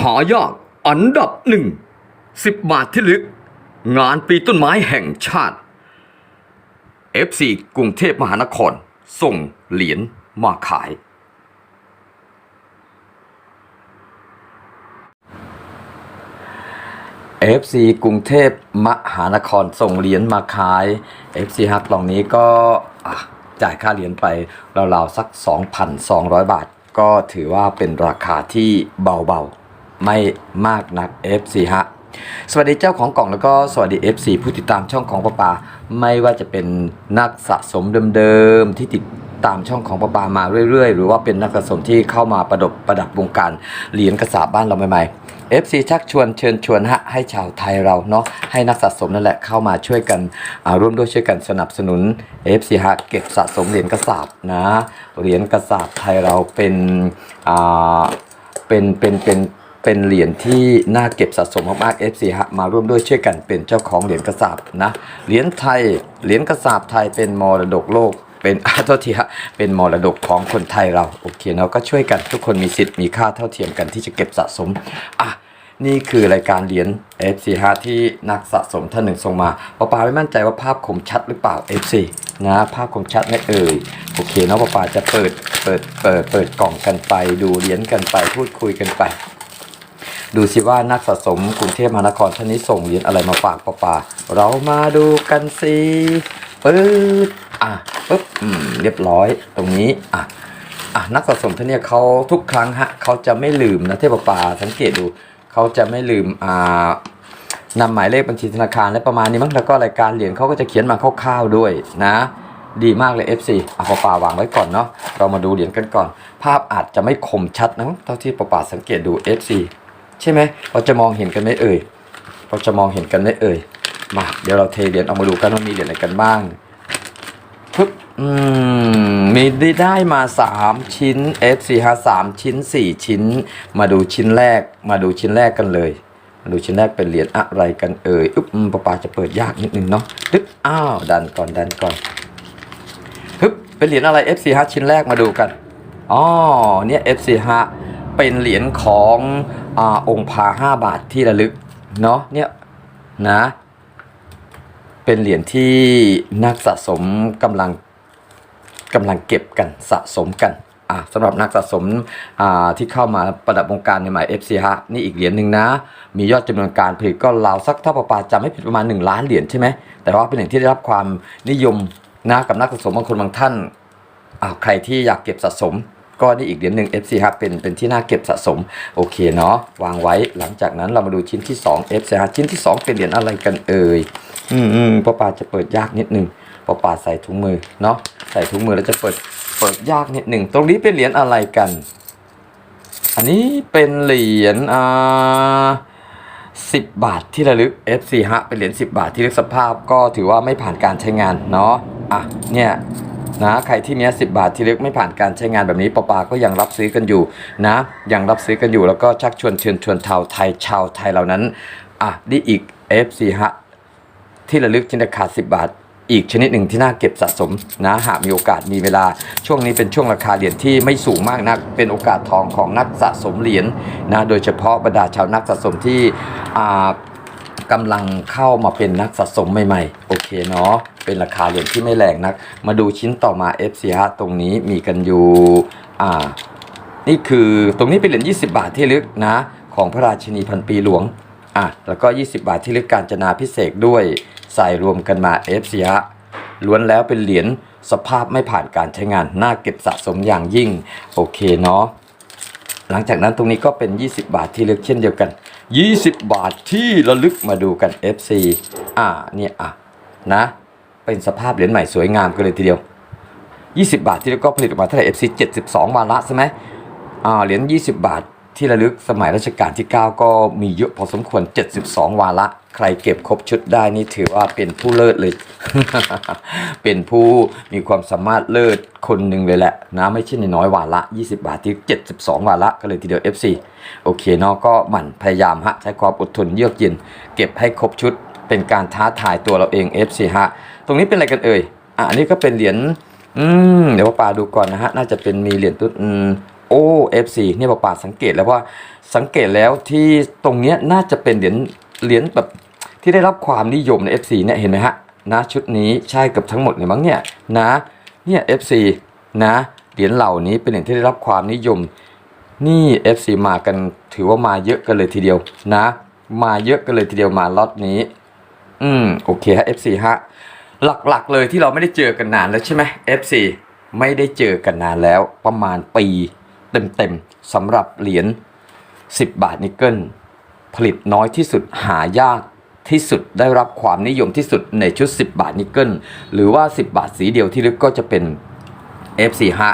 หายากอันดับหนึ่งสิบบาทที่ลึก งานปีต้นไม้แห่งชาติ FC กรุงเทพมหานคร ส่งเหรียญมาขาย FC กรุงเทพมหานครส่งเหรียญมาขาย FC ฮักกล่องนี้ก็จ่ายค่าเหรียญไปราวๆสัก 2,200 บาท ก็ถือว่าเป็นราคาที่เบาๆ ไม่มากนัก FC ฮะสวัสดีเจ้าของกล่องแล้วก็สวัสดี FC ผู้ติดตามช่องของปะปา ไม่ว่าจะเป็นนักสะสมเดิมๆที่ติดตามช่องของปะปามาเรื่อยๆ หรือว่าเป็นนักสะสมที่เข้ามาประดบประดับวงการเหรียญกระสาบบ้านเราใหม่ๆ FC ชักชวนเชิญชวนฮะให้ชาวไทยเราเนาะให้นักสะสมนั่นแหละเข้ามาช่วยกันร่วมด้วยช่วยกันสนับสนุน FC ฮะเก็บสะสมเหรียญกระสาบนะเหรียญกระสาบไทยเราเป็นอ่าเป็นเป็นเป็น เป็นเหรียญที่น่าเก็บสะสมมากๆ FC ฮะมาร่วมด้วยช่วยกันเป็นเจ้าของเหรียญกระสาบนะเหรียญไทยเหรียญกระสาบไทยเป็นมรดกโลก เป็นอาโทษทีฮะเป็นมรดกของคนไทยเราโอเคเนาะก็ช่วยกันทุกคนมีสิทธิ์มีค่าเท่าเทียมกันที่จะเก็บสะสมอะนี่คือรายการเหรียญ FC ฮะที่นักสะสมท่านหนึ่งส่งมาปาปาไม่มั่นใจว่าภาพคมชัดหรือเปล่า FC นะภาพคมชัดไหมเอ่ยโอเคเนาะปาปาจะเปิดเปิดเปิดเปิดกล่องกันไป ดูเหรียญกันไปพูดคุยกันไป ดูสิว่านักสะสมกรุงเทพมหานครท่านนี้ส่งเหรียญอะไรมาฝากปะปาเรามาดูกันสิปึ๊ดอะปึ๊บอืมเรียบร้อยตรงนี้อะอะนักสะสมท่านเนี้เขาทุกครั้งฮะเขาจะไม่ลืมนะเทพป่าสังเกตดูเขาจะไม่ลืมอ่านำหมายเลขบัญชีธนาคารและประมาณนี้มั้งแล้วก็รายการเหรียญเขาก็จะเขียนมาคร่าวๆด้วยนะดีมากเลย FC อะปะปาวางไว้ก่อนเนาะเรามาดูเหรียญกันก่อน ภาพอาจจะไม่คมชัดนะเท่าที่ปะปาสังเกตดู FC ใช่ไหมเราจะมองเห็นกันไหมเอ่ยเราจะมองเห็นกันไหมเอ่ยมาเดี๋ยวเราเทเหรียญเอามาดูกันว่ามีเหรียญอะไรกันบ้างปึ๊บอืมมีได้ได้มา 3 ชิ้น F4 ฮะ3ชิ้น 4 ชิ้น มาดูชิ้นแรก มาดูชิ้นแรกกันเลย มาดูชิ้นแรกเป็นเหรียญอะไรกันเอ่ยอุ๊บอืมป๊าป๊าจะเปิดยากนิดนึงเนาะตึ๊บอ้าวดันก่อนดันก่อนฮึบเป็นเหรียญอะไร F4 ฮะชิ้นแรกมาดูกันอ๋อเนี่ย F4 ฮะเป็นเหรียญของ อองค์พาห้าบาทที่ระลึกเนาะเนี่ยนะ เป็นเหรียญที่นักสะสมกำลังกำลังเก็บกันสะสมกันอะสำหรับนักสะสมอ่าที่เข้ามาประดับวงการในหมาย FC ฮะนี่อีกเหรียญหนึ่งนะ มียอดจำนวนการผลิตก็ราวสักถ้าประปาจำไม่ผิดประมาณ 1 ล้านเหรียญใช่ไหมแต่ว่าเป็นเหรียญที่ได้รับความนิยมนะกับนักสะสมบางคนบางท่านอ่าใครที่อยากเก็บสะสม ก็นี่อีกเหรียญหนึ่ง FC ฮะเป็นเป็นที่น่าเก็บสะสมโอเคเนาะวางไว้หลังจากนั้นเรามาดูชิ้นที่ 2 FC ฮะชิ้นที่ 2 เป็นเหรียญอะไรกันเอ่ยอืมอืมป้าปาจะเปิดยากนิดนึงป้าปาใส่ถุงมือเนาะใส่ถุงมือแล้วจะเปิดเปิดยากนิดหนึ่งตรงนี้เป็นเหรียญอะไรกัน อันนี้เป็นเหรียญอ่าสิบบาทที่ระลึก F4 ฮะเป็นเหรียญ10 บาทที่ระลึกสภาพก็ถือว่าไม่ผ่านการใช้งานเนาะอะเนี่ย นะใครที่มี10บาทที่ระลึกไม่ผ่านการใช้งานแบบนี้ปปาก็ยังรับซื้อกันอยู่นะยังรับซื้อกันอยู่แล้วก็ชักชวนเชิญชวนชาวไทยชาวไทยเหล่านั้นอะนี่อีก F4 ฮะที่ระลึกชิ้นราคา10บาทอีกชนิดหนึ่งที่น่าเก็บสะสมนะหากมีโอกาสมีเวลาช่วงนี้เป็นช่วงราคาเหรียญที่ไม่สูงมากนัก เป็นโอกาสทองของนักสะสมเหรียญนะโดยเฉพาะบรรดาชาวนักสะสมที่อ่ากำลังเข้ามาเป็นนักสะสมใหม่ๆ โอ เคเนาะเป็นราคาเหรียญที่ไม่แรงนัก มาดูชิ้นต่อมา FC ฮะตรงนี้มีกันอยู่อ่านี่คือตรงนี้เป็นเหรียญ20 บาทที่ลึกนะ ของพระราชินีพันปีหลวงอะแล้วก็ 20 บาทที่ลึกการจนาพิเศษด้วยใส่รวมกันมา f อ h ล้วนแล้วเป็นเหรียญสภาพไม่ผ่านการใช้งานน่าเก็บสะสมอย่างยิ่ง โอเคเนาะหลังจากนั้นตรงนี้ก็เป็น 20 บาทที่ลึกเช่นเดียวกัน 20 บาทที่ระลึกมาดูกัน FC อ่าเนี่ยอะ นะ เป็นสภาพเหรียญใหม่สวยงามกันเลยทีเดียว 20 บาทที่แล้วก็ผลิตออกมาเท่าไหร่ FC 72วาระใช่ไหมอ่าเหรียญ 20 บาทที่ระลึกสมัยรัชกาลที่ 9 ก็มีเยอะพอสมควร 72 วาระ ใครเก็บครบชุดได้นี่ถือว่าเป็นผู้เลิศเลย เป็นผู้มีความสามารถเลิศคนหนึ่งเลยแหละนะไม่ใช่น้อยวาระ 20 บาทที่ 72 วาระก็เลยทีเดียว FC โอเคเนาะก็หมั่นพยายามฮะใช้ความอดทนเยือกเย็น เก็บให้ครบชุด เป็นการท้าทายตัวเราเอง FC ฮะตรงนี้เป็นอะไรกันเอ่ยอะอันนี้ก็เป็นเหรียญอืมเดี๋ยวป้าดูก่อนนะฮะน่าจะเป็นมีเหรียญตุ๊ดอืมโอ้ F4 เนี่ยป้าสังเกตแล้วว่าสังเกตแล้วที่ตรงเนี้ยน่าจะเป็นเหรียญเหรียญแบบที่ได้รับความนิยมใน FC เนี่ยเห็นไหมฮะนะชุดนี้ใช่เกับทั้งหมดเลยมั้งเนี่ยนะเนี่ย FC นะเหรียญเหล่านี้เป็นเหรียญที่ได้รับความนิยม นี่ FC มากันถือว่ามาเยอะกันเลยทีเดียวนะ มาเยอะกันเลยทีเดียวมาล็อตนี้ อืมโอเคฮะ FC ฮะ หลักๆเลยที่เราไม่ได้เจอกันนานแล้วใช่ไหม FC ไม่ได้เจอกันนานแล้วประมาณปีเต็มๆสำหรับเหรียญ10 บาทนิกเกิลผลิตน้อยที่สุดหายากที่สุดได้รับความนิยมที่สุดในชุด 10 บาทนิกเกิลหรือว่า 10 บาทสีเดียวที่ลึกก็จะเป็น F4 ฮะ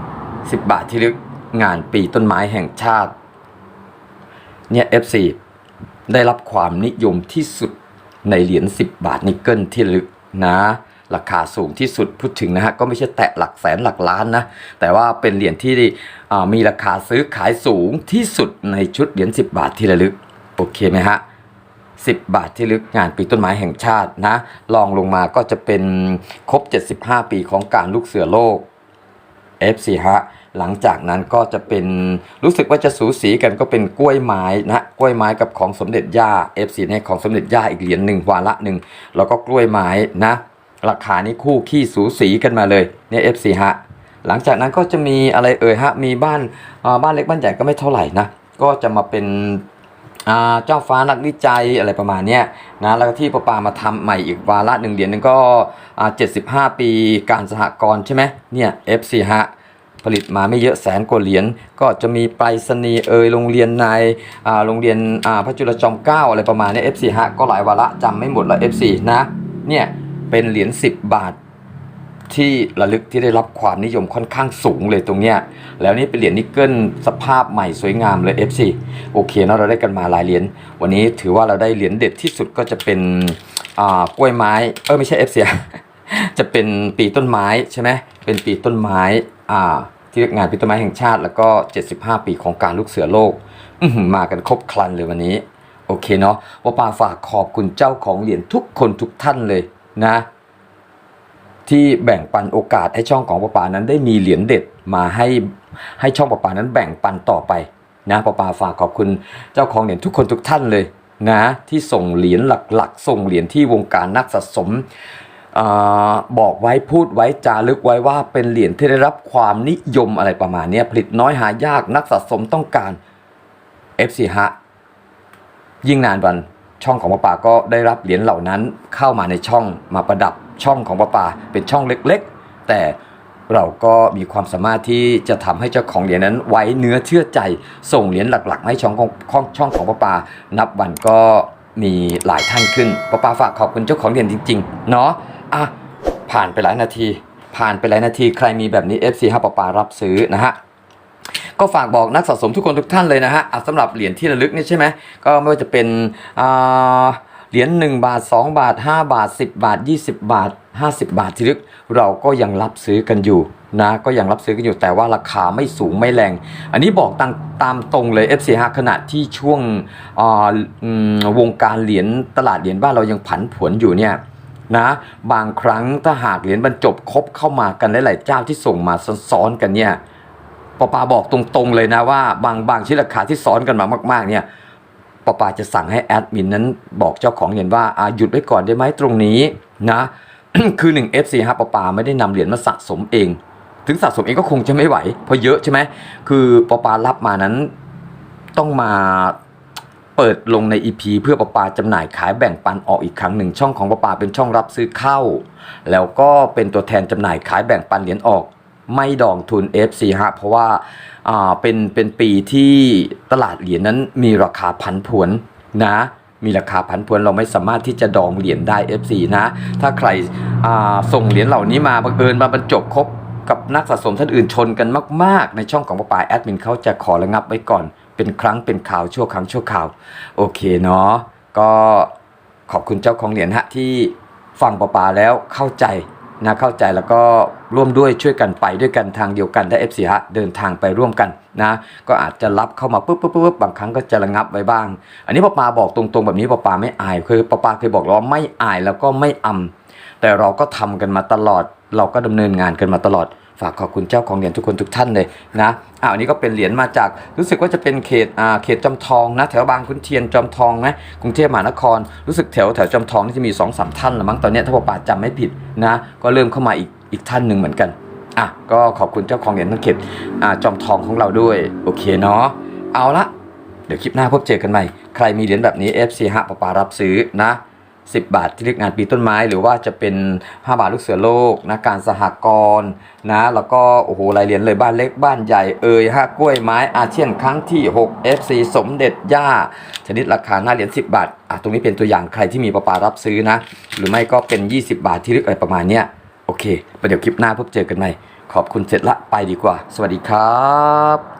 10 บาทที่ลึกงานปีต้นไม้แห่งชาติ เนี่ย F4 ได้รับความนิยมที่สุด ในเหรียญ10 บาทนิกเกิลที่ลึกนะราคาสูงที่สุดพูดถึงนะฮะก็ไม่ใช่แตะหลักแสนหลักล้านนะ แต่ว่าเป็นเหรียญที่มีราคาซื้อขายสูงที่สุดในชุดเหรียญ10 บาทที่ระลึก โอเคไหมฮะ10 บาทที่ลึกงานปีต้นไม้แห่งชาตินะลองลงมาก็จะเป็นครบ 75 ปีของการลูกเสือโลก F4 ฮะ หลังจากนั้นก็จะเป็นรู้สึกว่าจะสูสีกันก็เป็นกล้วยไม้นะกล้วยไม้กับของสมเด็จย่า F4 เนี่ยของสมเด็จย่าอีกเหรียญหนึ่งวาระหนึ่งแล้วก็กล้วยไม้นะราคานี้คู่ขี้สูสีกันมาเลยเนี่ย F4 ฮะหลังจากนั้นก็จะมีอะไรเอ่ยฮะมีบ้านบ้านเล็กบ้านใหญ่ก็ไม่เท่าไหร่นะก็จะมาเป็นเจ้าฟ้านักวิจัยอะไรประมาณนี้นะแล้วก็ที่ประปามาทำใหม่อีกวาระหนึ่งเหรียญหนึงก็อ่า75ปีการสหกรณ์ใช่ไหมเนี่ย FC ฮะ ผลิตมาไม่เยอะแสนกว่าเหรียญก็จะมีไปรษณีย์เอยโรงเรียนนายอ่าโรงเรียนอ่าพระจุลจอมเกล้าอะไรประมาณนี้ FC ฮะก็หลายวาระจำไม่หมดละ FC นะเนี่ยเป็นเหรียญ10 บาทที่ระลึกที่ได้รับความนิยมค่อนข้างสูงเลยตรงเนี้ย แล้วนี่เป็นเหรียญนิกเกิลสภาพใหม่สวยงามเลย FC โอเคเนาะเราได้กันมาหลายเหรียญ วันนี้ถือว่าเราได้เหรียญเด็ดที่สุดก็จะเป็นอ่ากล้วยไม้ เออไม่ใช่ FC จะเป็นปีต้นไม้ใช่ไหมเป็นปีต้นไม้อ่าที่งานปีต้นไม้แห่งชาติ แล้วก็ 75 ปีของการลูกเสือโลกมากันครบครันเลยวันนี้ โอเคเนาะว่าปาฝากขอบคุณเจ้าของเหรียญทุกคนทุกท่านเลยนะ ที่แบ่งปันโอกาสให้ช่องของป้าปานั้นได้มีเหรียญเด็ดมาให้ให้ช่องป้าปานั้นแบ่งปันต่อไปนะป้าปาฝากขอบคุณเจ้าของเหรียญทุกคนทุกท่านเลยนะที่ส่งเหรียญหลักๆ ส่งเหรียญที่วงการนักสะสม บอกไว้พูดไว้จารึกไว้ว่าเป็นเหรียญที่ได้รับความนิยมอะไรประมาณนี้ผลิตน้อยหายากนักสะสมต้องการ FC ฮะยิ่งนานวันช่องของป้าปาก็ได้รับเหรียญเหล่านั้นเข้ามาในช่องมาประดับช่องของป้าปาเป็นช่องเล็กๆ แต่เราก็มีความสามารถที่จะทำให้เจ้าของเหรียญนั้นไว้เนื้อเชื่อใจส่งเหรียญหลักๆให้ช่องของของช่องของป้าปานับวันก็มีหลายท่านขึ้นป้าปาฝากขอบคุณเจ้าของเหรียญจริงๆเนาะ อะผ่านไปหลายนาที ผ่านไปหลายนาทีใครมีแบบนี้ FC ฮับป้าปารับซื้อนะฮะก็ฝากบอกนักสะสมทุกคนทุกท่านเลยนะฮะสำหรับเหรียญที่ระลึกนี่ใช่ไหมก็ไม่ว่าจะเป็นเหรียญ1บาท 2 บาท 5 บาท 10 บาท 20 บาท 50 บาทที่ลึก เราก็ยังรับซื้อกันอยู่นะก็ยังรับซื้อกันอยู่แต่ว่าราคาไม่สูงไม่แรง อันนี้บอกตามตามตรงเลย FC ฮะขณะที่ช่วงวงการเหรียญตลาดเหรียญบ้านเรายังผันผวนอยู่เนี่ย นะบางครั้งถ้าหากเหรียญบรรจบครบเข้ามากันหลายๆเจ้าที่ส่งมาซ้อนๆกันเนี่ยปปาบอกตรงๆเลยนะว่า บางบางชิ้นราคาที่ซ้อนกันมามาก ๆเนี่ยปปาจะสั่งให้แอดมินนั้นบอกเจ้าของเหรียญว่าอาหยุดไว้ก่อนได้ไหมตรงนี้นะคือ1 FC ฮะปปาไม่ได้นำเหรียญมาสะสมเอง ถึงสะสมเองก็คงจะไม่ไหวเพราะเยอะใช่ไหมคือปปารับมานั้นต้องมา เปิดลงใน EP เพื่อประปาจำหน่ายขายแบ่งปันออกอีกครั้งหนึ่งช่องของประปาเป็นช่องรับซื้อเข้า แล้วก็เป็นตัวแทนจำหน่ายขายแบ่งปันเหรียญออก ไม่ดองทุน FC ฮะเพราะว่าอ่าเป็นเป็นปีที่ตลาดเหรียญนั้นมีราคาผันผวนนะมีราคาผันผวนเราไม่สามารถที่จะดองเหรียญได้ FC นะ ถ้าใครอ่าส่งเหรียญเหล่านี้มาบังเอิญมาบรรจบครบกับนักสะสมท่านอื่นชนกันมาก ๆ ในช่องของป้าปาแอดมินเขาจะขอระงับไว้ก่อน เป็นครั้งเป็นข่าวชั่วครั้งชั่วข่าวโอเคเนาะก็ขอบคุณเจ้าของเหรียญฮะที่ฟังป้าปาแล้วเข้าใจนะเข้าใจแล้วก็ร่วมด้วยช่วยกันไปด้วยกันทางเดียวกันได้ FC ฮะเดินทางไปร่วมกันนะก็อาจจะรับเข้ามาปุ๊บปุ๊บปุ๊บบางครั้งก็จะระงับไว้บ้าง อันนี้ป้าปาบอกตรงๆ แบบนี้ป้าปาไม่อายคือป้าปาเคยบอกแล้วว่าไม่อายแล้วก็ไม่อำแต่เราก็ทำกันมาตลอด เราก็ดำเนินงานกันมาตลอด ฝากขอบคุณเจ้าของเหรียญทุกคนทุกท่านเลยนะอ่าอันนี้ก็เป็นเหรียญมาจากรู้สึกว่าจะเป็นเขตอ่าเขตจอมทองนะแถวบางขุนเทียนจอมทองนะกรุงเทพมหานคร รู้สึกแถวแถวจอมทองนี่จะมี2อสามท่านละมั้งตอนเนี้ยถ้าป่าจำไม่ผิดนะก็เริ่มเข้ามาอีกอีกท่านหนึ่งเหมือนกันอะก็ขอบคุณเจ้าของเหรียญทั้งเขตอ่าจอมทองของเราด้วยโอเคเนาะเอาละเดี๋ยวคลิปหน้าพบเจอกันใหม่ ใครมีเหรียญแบบนี้ FC ฮะปะปารับซื้อนะ 10 บาทที่เรียกงานปีต้นไม้ หรือว่าจะเป็น 5 บาทลูกเสือโลกนะการสหกรณ์นะแล้วก็โอ้โหรายเหรียญเลยบ้านเล็กบ้านใหญ่เอ่ยห้ากล้วยไม้อาเชียนครั้งที่ 6 FC สมเด็จย่า ชนิดราคาหน้าเหรียญ10 บาทอะตรงนี้เป็นตัวอย่างใครที่มีปะปารับซื้อนะ หรือไม่ก็เป็น 20 บาทที่เรียกอะไรประมาณเนี้ยโอเคประเดี๋ยวคลิปหน้าพบเจอกันใหม่ขอบคุณเสร็จละไปดีกว่า สวัสดีครับ